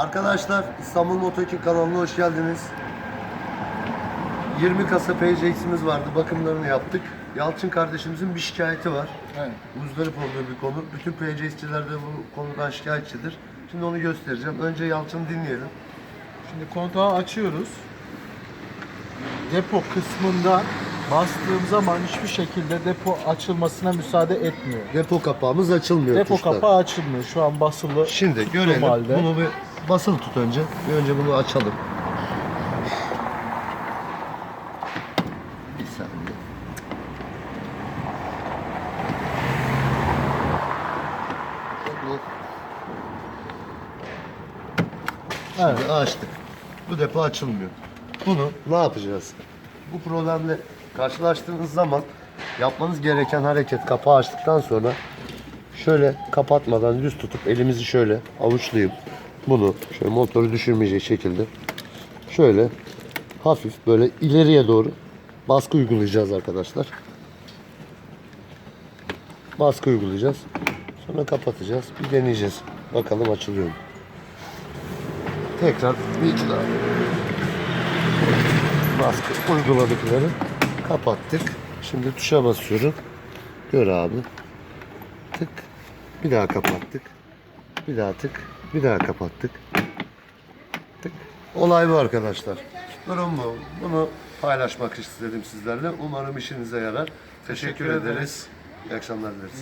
Arkadaşlar İstanbul Motokin kanalına hoş geldiniz. 20 kasa PCX'imiz vardı. Bakımlarını yaptık. Yalçın kardeşimizin bir şikayeti var. Evet. Muzdarip olduğu bir konu. Bütün PCX'çiler de bu konudan şikayetçidir. Şimdi onu göstereceğim. Önce Yalçın'ı dinleyelim. Şimdi kontağı açıyoruz. Depo kısmında bastığım zaman hiçbir şekilde depo açılmasına müsaade etmiyor. Depo kapağımız açılmıyor Depo tuşla. kapağı açılmıyor. Şu an basılı. Şimdi görelim. Normalde. Bunu bir basılı tut önce. Bir önce bunu açalım. Bir saniye. Evet. Şimdi açtık. Bu depo açılmıyor. Bunu ne yapacağız? Bu problemle karşılaştığınız zaman yapmanız gereken hareket kapağı açtıktan sonra şöyle kapatmadan düz tutup elimizi şöyle avuçlayıp bunu şöyle motoru düşürmeyecek şekilde şöyle hafif böyle ileriye doğru baskı uygulayacağız arkadaşlar. Baskı uygulayacağız. Sonra kapatacağız. Bir deneyeceğiz. Bakalım açılıyor mu? Tekrar bir iki daha. Baskı uyguladıkları kapattık. Şimdi tuşa basıyorum. Gör abi. Tık. Bir daha kapattık. Bir daha tık. Bir daha kapattık. Tık. Olay bu arkadaşlar. Durum bu. Bunu paylaşmak istedim sizlerle. Umarım işinize yarar. Teşekkür, Teşekkür ederiz. İyi akşamlar dileriz.